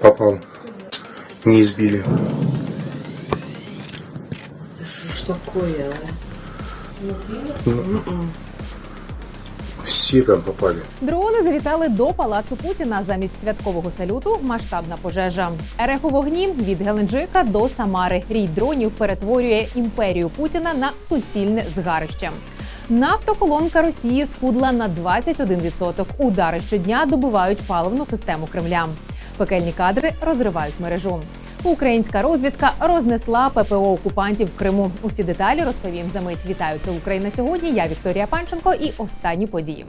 попал. Не избили. Что ж такое, а? Все там попали. Дрони завітали до палацу Путіна замість святкового салюту. Масштабна пожежа. РФ у вогні від Геленджика до Самари. Рій дронів перетворює імперію Путіна на суцільне згарище. Нафтоколонка Росії схудла на 21%. Удари щодня добивають паливну систему Кремля. Пекельні кадри розривають мережу. Українська розвідка рознесла ППО окупантів в Криму. Усі деталі розповім за мить. Вітаю це Україна сьогодні. Я Вікторія Панченко і останні події.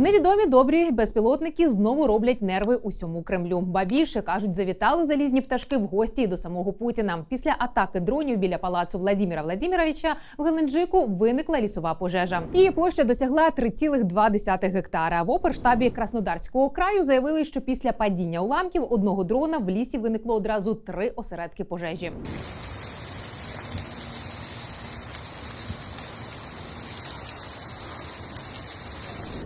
Невідомі добрі безпілотники знову роблять нерви усьому Кремлю. Ба більше кажуть, завітали залізні пташки в гості до самого Путіна. Після атаки дронів біля палацу Владіміра Владіміровича в Геленджику виникла лісова пожежа. Її площа досягла 3,2 гектара. В оперштабі Краснодарського краю заявили, що після падіння уламків одного дрона в лісі виникло одразу три осередки пожежі.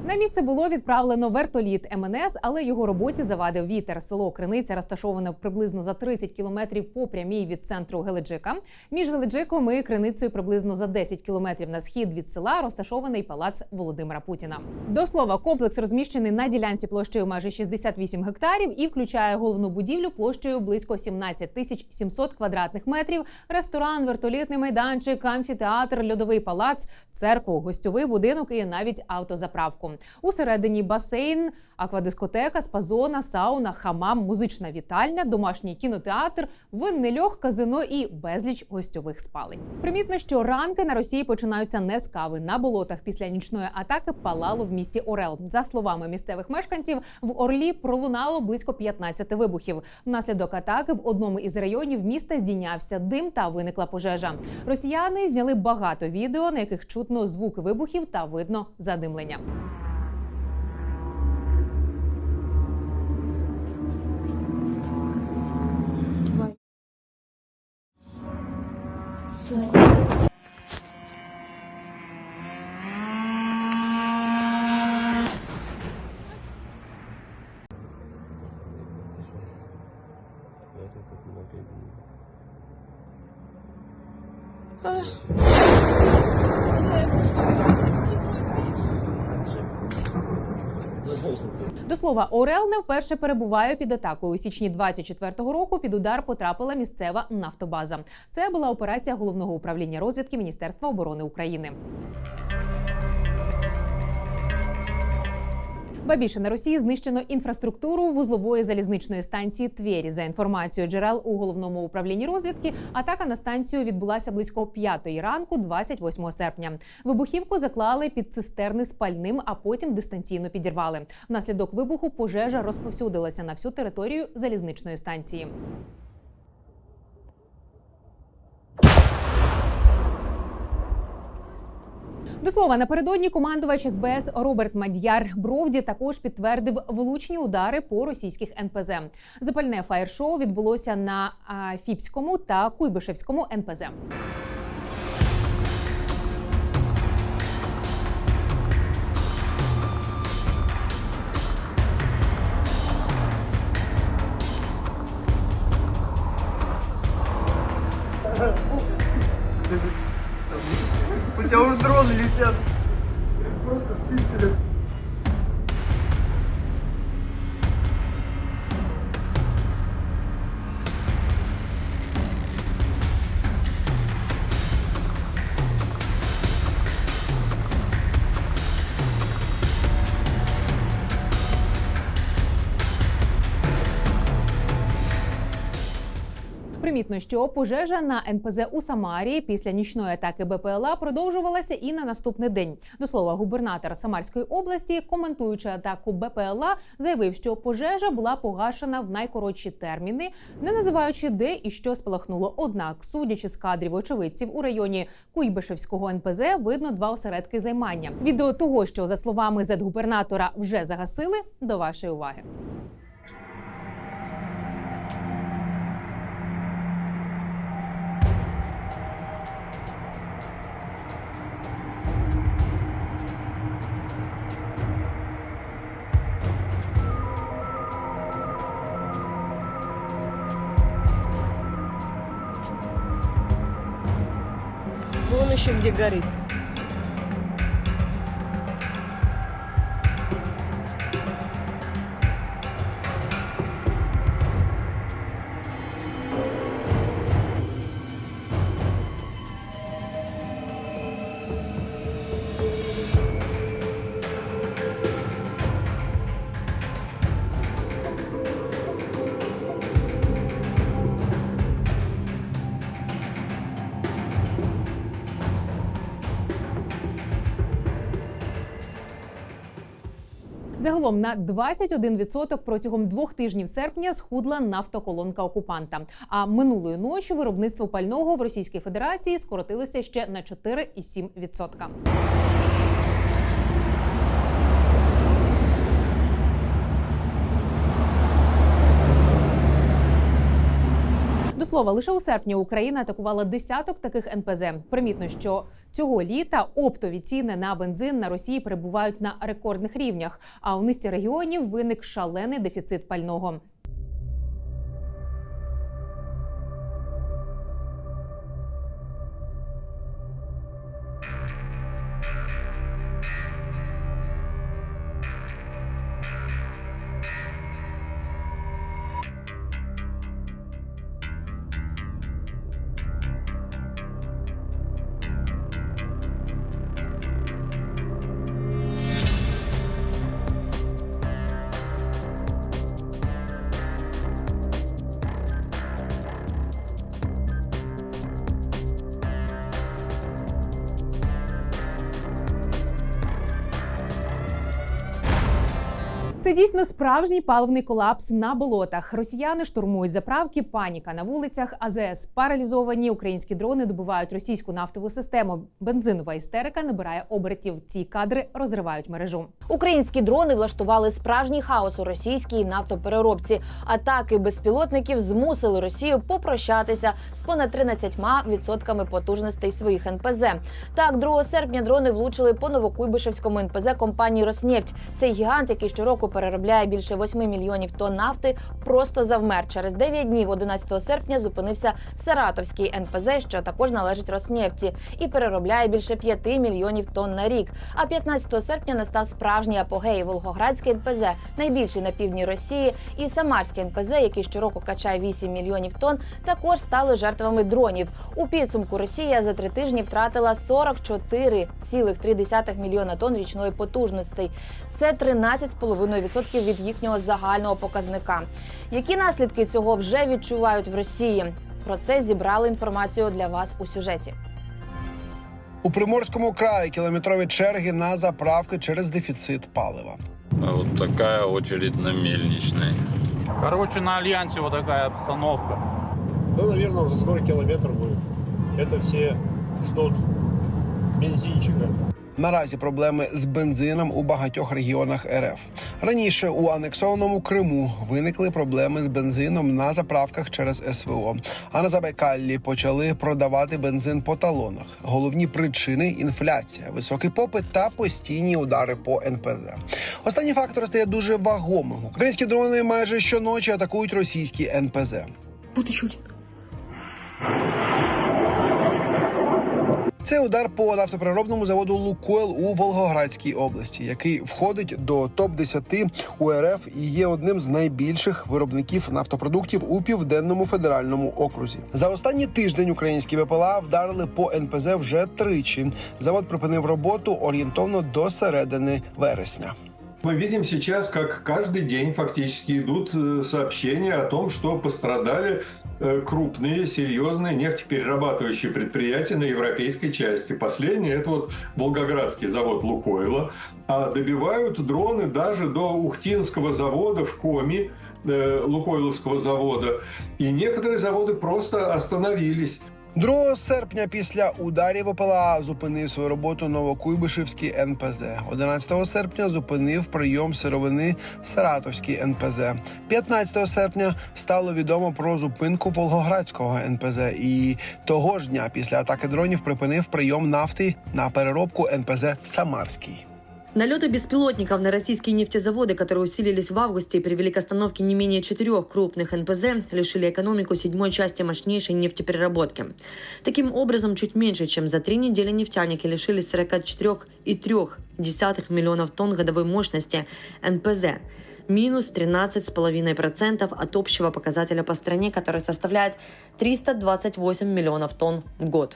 На місце було відправлено вертоліт МНС, але його роботі завадив вітер. Село Криниця розташоване приблизно за 30 кілометрів по прямій від центру Геледжика. Між Геледжиком і Криницею приблизно за 10 кілометрів на схід від села розташований палац Володимира Путіна. До слова, комплекс розміщений на ділянці площею майже 68 гектарів і включає головну будівлю площею близько 17 тисяч 700 квадратних метрів, ресторан, вертолітний майданчик, амфітеатр, льодовий палац, церкву, гостьовий будинок і навіть автозаправку. Усередині басейн, аквадискотека, спазона, сауна, хамам, музична вітальня, домашній кінотеатр, винний льох, казино і безліч гостьових спалень. Примітно, що ранки на Росії починаються не з кави. На болотах після нічної атаки палало в місті Орел. За словами місцевих мешканців, в Орлі пролунало близько 15 вибухів. Внаслідок атаки в одному із районів міста здійнявся дим та виникла пожежа. Росіяни зняли багато відео, на яких чутно звуки вибухів та видно задимлення. До слова, Орел не вперше перебуває під атакою. У січні 24-го року під удар потрапила місцева нафтобаза. Це була операція головного управління розвідки Міністерства оборони України. Ба більше на Росії знищено інфраструктуру вузлової залізничної станції Твері. За інформацією джерел у головному управлінні розвідки, атака на станцію відбулася близько п'ятої ранку, 28 серпня. Вибухівку заклали під цистерни з пальним, а потім дистанційно підірвали. Внаслідок вибуху пожежа розповсюдилася на всю територію залізничної станції. До слова, напередодні командувач СБС Роберт Мадьяр Бровді також підтвердив влучні удари по російських НПЗ. Запальне фаєр-шоу відбулося на Фіпському та Куйбишевському НПЗ. Примітно, що пожежа на НПЗ у Самарі після нічної атаки БПЛА продовжувалася і на наступний день. До слова, губернатор Самарської області, коментуючи атаку БПЛА, заявив, що пожежа була погашена в найкоротші терміни, не називаючи де і що спалахнуло. Однак, судячи з кадрів очевидців у районі Куйбишевського НПЗ, видно два осередки займання. Відео того, що за словами зетгубернатора вже загасили, до вашої уваги. Еще где горит. Загалом на 21% протягом двох тижнів серпня схудла нафтоколонка окупанта. А минулої ночі виробництво пального в Російській Федерації скоротилося ще на 4,7%. Слова, лише у серпні Україна атакувала десяток таких НПЗ. Примітно, що цього літа оптові ціни на бензин на Росії перебувають на рекордних рівнях. А у низці регіонів виник шалений дефіцит пального. Це дійсно справжній паливний колапс на болотах. Росіяни штурмують заправки, паніка на вулицях. АЗС паралізовані. Українські дрони добувають російську нафтову систему. Бензинова істерика набирає обертів. Ці кадри розривають мережу. Українські дрони влаштували справжній хаос у російській нафтопереробці. Атаки безпілотників змусили Росію попрощатися з понад 13% потужностей своїх НПЗ. Так, 2 серпня дрони влучили по Новокуйбишевському НПЗ компанії Роснефть. Цей гігант, який щороку переробляє більше 8 мільйонів тонн нафти, просто завмер. Через 9 днів, 11 серпня, зупинився Саратовський НПЗ, що також належить Роснефті, і переробляє більше 5 мільйонів тонн на рік. А 15 серпня настав справжній апогей Волгоградський НПЗ, найбільший на півдні Росії, і Самарський НПЗ, який щороку качає 8 мільйонів тонн, також стали жертвами дронів. У підсумку Росія за три тижні втратила 44,3 мільйона тонн річної потужностей. Це 13,5% від їхнього загального показника. Які наслідки цього вже відчувають в Росії? Про це зібрали інформацію для вас у сюжеті. У Приморському краї кілометрові черги на заправки через дефіцит палива. А Вот такая очередь на мельничной. Короче, на Альянсе вот такая обстановка. Ну, наверное, уже скоро километр будет. Это все ждут бензинчика. Наразі проблеми з бензином у багатьох регіонах РФ. Раніше у анексованому Криму виникли проблеми з бензином на заправках через СВО. А на Забайкаллі почали продавати бензин по талонах. Головні причини інфляція, високий попит та постійні удари по НПЗ. Останній фактор стає дуже вагомим. Українські дрони майже щоночі атакують російські НПЗ. Це удар по нафтопереробному заводу Лукойл у Волгоградській області, який входить до топ 10 УРФ і є одним з найбільших виробників нафтопродуктів у південному федеральному окрузі. За останній тиждень українські ВПЛА вдарили по НПЗ вже тричі. Завод припинив роботу орієнтовно до середини вересня. Мы видим сейчас, как каждый день фактически идут э, сообщения о том, что пострадали э, крупные, серьезные нефтеперерабатывающие предприятия на европейской части. Последнее – это вот Волгоградский завод «Лукойла». А добивают дроны даже до Ухтинского завода в Коми, э, Лукойловского завода. И некоторые заводы просто остановились. 2 серпня після ударів ВПЛА зупинив свою роботу Новокуйбишевський НПЗ. 11 серпня зупинив прийом сировини Саратовський НПЗ. 15 серпня стало відомо про зупинку Волгоградського НПЗ. І того ж дня після атаки дронів припинив прийом нафти на переробку НПЗ Самарський. Налеты беспилотников на российские нефтезаводы, которые усилились в августе и привели к остановке не менее четырех крупных НПЗ, лишили экономику седьмой части мощнейшей нефтепереработки. Таким образом, чуть меньше, чем за три недели нефтяники лишились 44,3 миллионов тонн годовой мощности НПЗ минус 13,5% от общего показателя по стране, который составляет 328 миллионов тонн в год.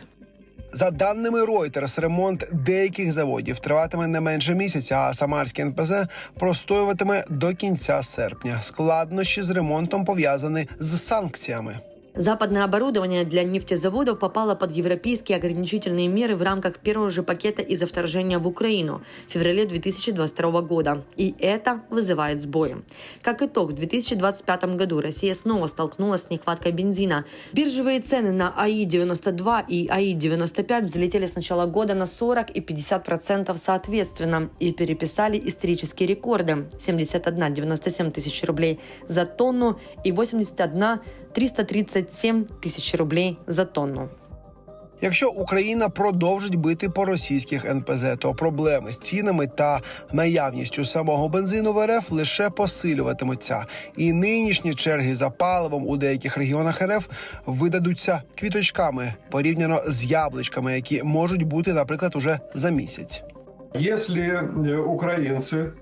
За даними Reuters, ремонт деяких заводів триватиме не менше місяця, а Самарський НПЗ простоюватиме до кінця серпня. Складнощі з ремонтом пов'язані з санкціями. Западное оборудование для нефтезаводов попало под европейские ограничительные меры в рамках первого же пакета из-за вторжения в Украину в феврале 2022 года. И это вызывает сбои. Как итог, в 2025 году Россия снова столкнулась с нехваткой бензина. Биржевые цены на АИ-92 и АИ-95 взлетели с начала года на 40 и 50 процентов соответственно и переписали исторические рекорды – 71,97 тысяч рублей за тонну и 81 337 тисяч рублей за тонну. Якщо Україна продовжить бити по російських НПЗ, то проблеми з цінами та наявністю самого бензину в РФ лише посилюватимуться, і нинішні черги за паливом у деяких регіонах РФ видадуться квіточками порівняно з яблучками, які можуть бути, наприклад, уже за місяць. Если э, украинцы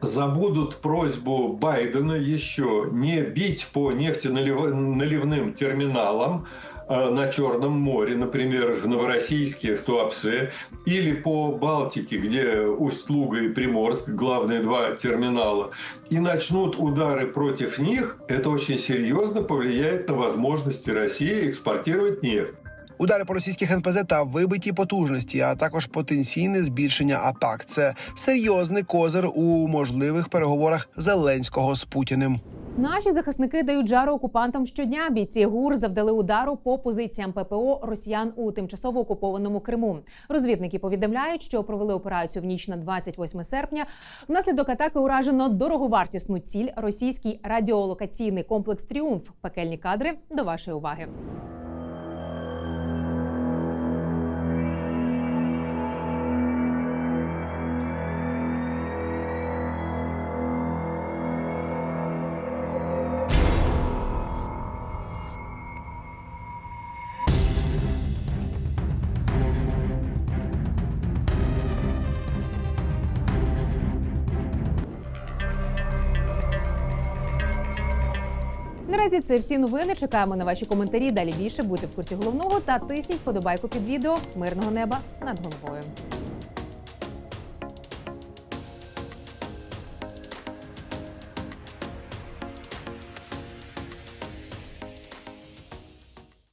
забудут просьбу Байдена еще не бить по нефтеналивным терминалам э, на Черном море, например, в Новороссийске, в Туапсе, или по Балтике, где Усть-Луга и Приморск, главные два терминала, и начнут удары против них, это очень серьезно повлияет на возможности России экспортировать нефть. Удари по російських НПЗ та вибиті потужності, а також потенційне збільшення атак. Це серйозний козир у можливих переговорах Зеленського з Путіним. Наші захисники дають жару окупантам щодня. Бійці ГУР завдали удару по позиціям ППО росіян у тимчасово окупованому Криму. Розвідники повідомляють, що провели операцію в ніч на 28 серпня. Внаслідок атаки уражено дороговартісну ціль російський радіолокаційний комплекс Тріумф. Пекельні кадри до вашої уваги. Наразі це всі новини. Чекаємо на ваші коментарі. Далі більше будьте в курсі головного та тисніть подобайку під відео. Мирного неба над головою.